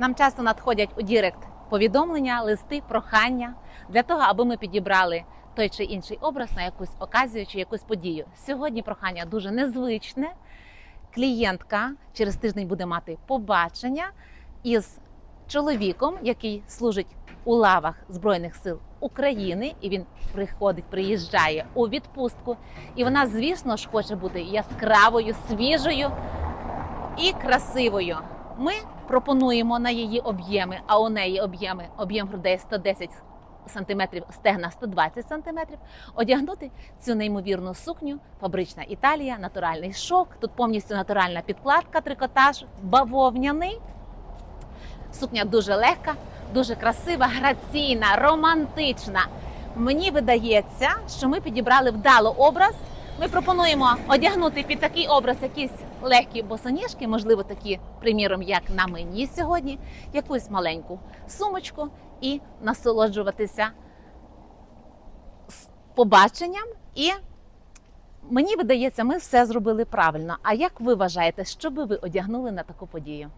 Нам часто надходять у Дірект повідомлення, листи, прохання для того, аби ми підібрали той чи інший образ на якусь оказію чи якусь подію. Сьогодні прохання дуже незвичне. Клієнтка через тиждень буде мати побачення із чоловіком, який служить у лавах Збройних сил України, і він приходить, приїжджає у відпустку. І вона, звісно ж, хоче бути яскравою, свіжою і красивою. Ми пропонуємо на її об'єми, а у неї об'єми об'єм грудей 110 сантиметрів, стегна 120 сантиметрів, одягнути цю неймовірну сукню, фабрична Італія, натуральний шок. Тут повністю натуральна підкладка, трикотаж, бавовняний. Сукня дуже легка, дуже красива, граційна, романтична. Мені видається, що ми підібрали вдало образ. Ми пропонуємо одягнути під такий образ якісь легкі босоніжки, можливо, такі, приміром, як на мені сьогодні, якусь маленьку сумочку і насолоджуватися побаченням. І мені видається, ми все зробили правильно. А як ви вважаєте, що би ви одягнули на таку подію?